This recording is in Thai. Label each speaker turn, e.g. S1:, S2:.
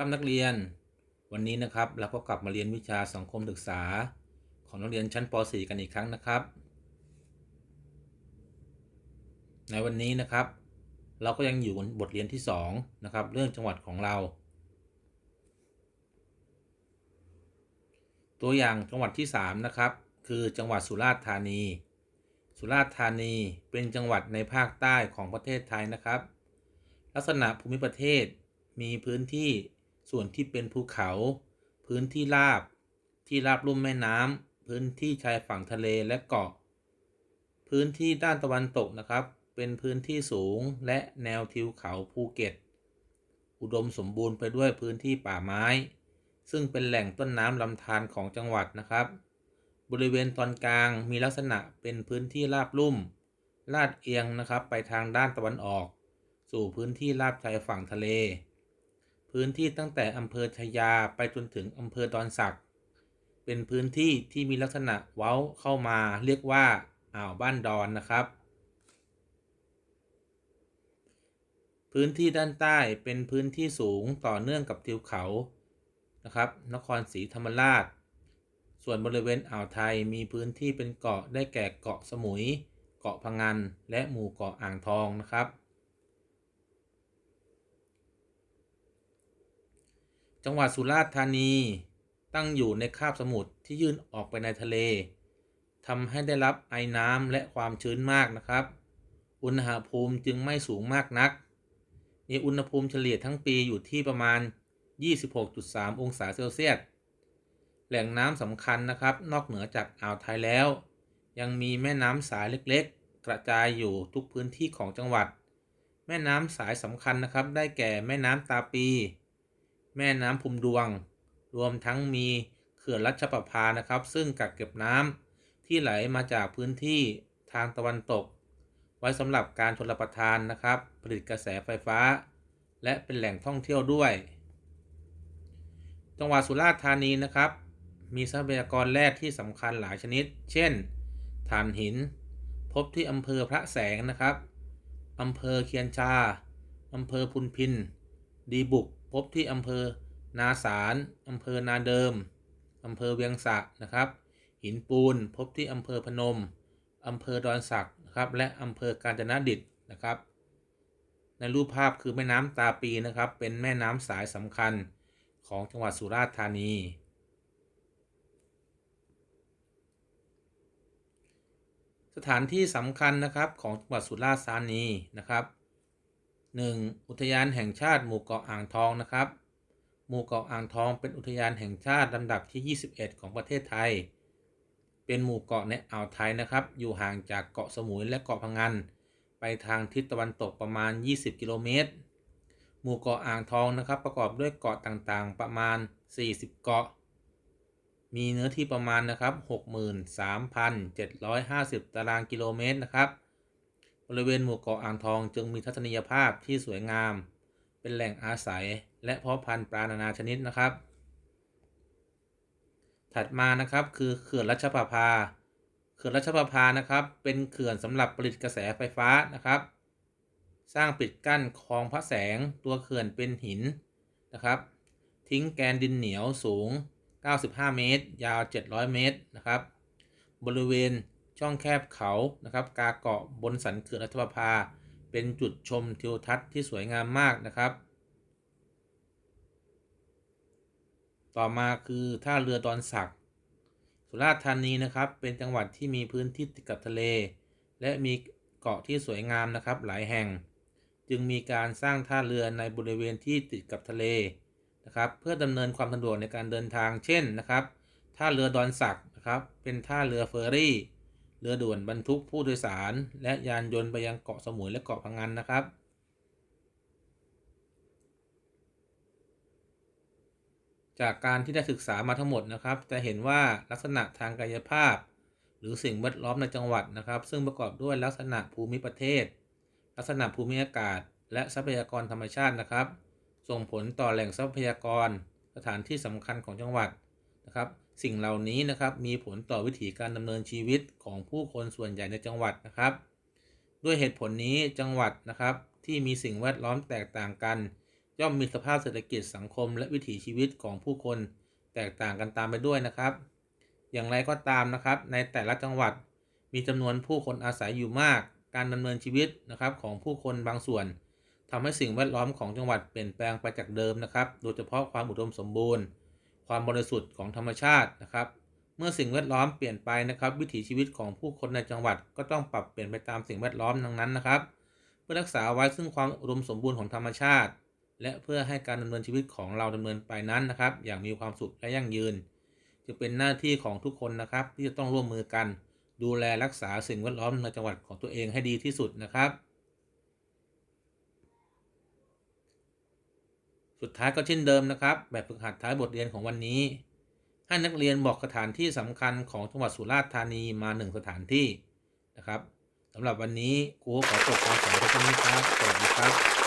S1: ครับนักเรียนวันนี้นะครับเราก็กลับมาเรียนวิชาสังคมศึกษาของนักเรียนชั้นป .4 กันอีกครั้งนะครับ ในวันนี้นะครับ เราก็ยังอยู่บทเรียนที่2นะครับเรื่องจังหวัดของเรา ตัวอย่างจังหวัดที่3นะครับคือจังหวัดสุราษฎร์ธานี สุราษฎร์ธานีเป็นจังหวัดในภาคใต้ของประเทศไทยนะครับ ลักษณะภูมิประเทศมีพื้นที่ ส่วนที่เป็นภูเขา พื้นที่ราบ ที่ราบลุ่มแม่น้ำพื้นที่ชายฝั่งทะเลและเกาะ พื้นที่ด้านตะวันตกนะครับ เป็นพื้นที่สูงและแนวทิวเขาภูเก็ต อุดมสมบูรณ์ไปด้วยพื้นที่ป่าไม้ ซึ่งเป็นแหล่งต้นน้ำลำธารของจังหวัดนะครับ บริเวณตอนกลางมีลักษณะเป็นพื้นที่ราบลุ่ม ลาดเอียงนะครับ ไปทางด้านตะวันออก สู่พื้นที่ราบชายฝั่งทะเล พื้นที่ตั้งแต่อำเภอชายาไปจนถึงอำเภอดอนสัก เป็นพื้นที่ที่มีลักษณะเว้าเข้ามาเรียกว่าอ่าวบ้านดอนนะครับ พื้นที่ด้านใต้เป็นพื้นที่สูงต่อเนื่องกับทิวเขานะครับ นครศรีธรรมราช ส่วนบริเวณอ่าวไทยมีพื้นที่เป็นเกาะได้แก่เกาะสมุย เกาะพังงานและหมู่เกาะอ่างทองนะครับ จังหวัดสุราษฎร์ธานีตั้งอยู่ในคาบสมุทรที่ยื่นออกไปในทะเลทำให้ได้รับไอน้ำและความชื้นมากนะครับ อุณหภูมิจึงไม่สูงมากนัก มีอุณหภูมิเฉลี่ยทั้งปีอยู่ที่ประมาณ 26.3 องศาเซลเซียส แหล่งน้ำสำคัญนะครับ นอกเหนือจากอ่าวไทยแล้ว ยังมีแม่น้ำสายเล็กๆ กระจายอยู่ทุกพื้นที่ของจังหวัด แม่น้ำสายสำคัญนะครับ ได้แก่แม่น้ำตาปี แม่น้ำพุมดวง รวมทั้งมีเขื่อนรัชประภานะครับ ซึ่งกักเก็บน้ำที่ไหลมาจากพื้นที่ทางตะวันตก ไว้สำหรับการชลประทานนะครับ ผลิตกระแสไฟฟ้า และเป็นแหล่งท่องเที่ยวด้วย จังหวัดสุราษฎร์ธานีนะครับ มีทรัพยากรแร่ที่สำคัญหลายชนิด เช่นถ่านหิน พบที่อำเภอพระแสงนะครับอำเภอเคียนชาอำเภอพุนพิน ดีบุก พบที่อำเภอนาสารอำเภอนาเดิมอำเภอเวียงสะนะครับ หินปูนพบที่อำเภอพนมอำเภอดอนสักนะครับและอำเภอกาญจนดิตนะครับ ในรูปภาพคือแม่น้ำตาปีนะครับ เป็นแม่น้ำสายสำคัญของจังหวัดสุราษฎร์ธานี สถานที่สำคัญนะครับของจังหวัดสุราษฎร์ธานีนะครับ 1. อุทยานแห่งชาติหมู่เกาะอ่างทองนะครับ หมู่เกาะอ่างทองเป็นอุทยานแห่งชาติลำดับที่ 21 ของประเทศไทย เป็นหมู่เกาะในอ่าวไทยนะครับ อยู่ห่างจากเกาะสมุยและเกาะพังงานไปทางทิศตะวันตกประมาณ 20 กิโลเมตร หมู่เกาะอ่างทองนะครับ ประกอบด้วยเกาะต่างๆ ประมาณ 40 เกาะ มีเนื้อที่ประมาณนะครับ 63,750 ตารางกิโลเมตรนะครับ บริเวณหมู่เกาะอ่างทองจึงมีทัศนียภาพที่สวยงาม เป็นแหล่งอาศัยและเพาะพันธุ์ปลานานาชนิดนะครับ ถัดมานะครับคือเขื่อนรัชประภา เขื่อนรัชประภานะครับ เป็นเขื่อนสำหรับผลิตกระแสไฟฟ้านะครับ สร้างปิดกั้นคลองพระแสงตัวเขื่อนเป็นหินนะครับ ทิ้งแกนดินเหนียวสูง 95 เมตร ยาว 700 เมตรนะครับ บริเวณ ช่องแคบเขานะครับกาเกาะบนสันเขื่อนรัชประภา เป็นจุดชมทิวทัศน์ที่สวยงามมากนะครับ ต่อมาคือท่าเรือดอนสัก สุราษฎร์ธานีนะครับเป็นจังหวัดที่มีพื้นที่ติดกับทะเล และมีเกาะที่สวยงามนะครับหลายแห่ง จึงมีการสร้างท่าเรือในบริเวณที่ติดกับทะเลนะครับเพื่อดำเนินความสะดวกในการเดินทางเช่นนะครับท่าเรือดอนสักนะครับเป็นท่าเรือเฟอร์รี่ เรือด่วนบรรทุกผู้โดยสาร และยานยนต์ไปยังเกาะสมุยและเกาะพังงานนะครับ จากการที่ได้ศึกษามาทั้งหมดนะครับ จะเห็นว่าลักษณะทางกายภาพ หรือสิ่งแวดล้อมในจังหวัดนะครับ ซึ่งประกอบด้วยลักษณะภูมิประเทศ ลักษณะภูมิอากาศ และทรัพยากรธรรมชาตินะครับ ส่งผลต่อแหล่งทรัพยากร สถานที่สำคัญของจังหวัดนะครับ สิ่งเหล่านี้นะครับมีผลต่อวิถีการดำเนินชีวิตของผู้คนส่วนใหญ่ในจังหวัดนะครับ ด้วยเหตุผลนี้จังหวัดนะครับ ที่มีสิ่งแวดล้อมแตกต่างกัน ย่อมมีสภาพเศรษฐกิจสังคม และวิถีชีวิตของผู้คนแตกต่างกันตามไปด้วยนะครับ อย่างไรก็ตามนะครับ ในแต่ละจังหวัดมีจำนวนผู้คนอาศัยอยู่มาก การดำเนินชีวิตนะครับของผู้คนบางส่วนทำให้สิ่งแวดล้อมของจังหวัดเปลี่ยนแปลงไปจากเดิมนะครับ โดยเฉพาะความอุดมสมบูรณ์ ความบริสุทธิ์ของธรรมชาตินะครับ เมื่อสิ่งแวดล้อมเปลี่ยนไปนะครับ วิถีชีวิตของผู้คนในจังหวัดก็ต้องปรับเปลี่ยนไปตามสิ่งแวดล้อมดังนั้นนะครับ เพื่อรักษาไว้ซึ่งความอุดมสมบูรณ์ของธรรมชาติ และเพื่อให้การดำเนินชีวิตของเราดำเนินไปนั้นนะครับ อย่างมีความสุขและยั่งยืนจึงเป็นหน้าที่ของทุกคนนะครับ ที่จะต้องร่วมมือกัน ดูแลรักษาสิ่งแวดล้อมในจังหวัดของตัวเองให้ดีที่สุดนะครับ สุดท้ายก็เช่นเดิมนะครับ แบบฝึกหัดท้ายบทเรียนของวันนี้ ให้นักเรียนบอกสถานที่สำคัญของจังหวัดสุราษฎร์ธานีมาหนึ่งสถานที่นะครับสำหรับวันนี้ครูขอจบการสอนเท่านี้ครับสวัสดี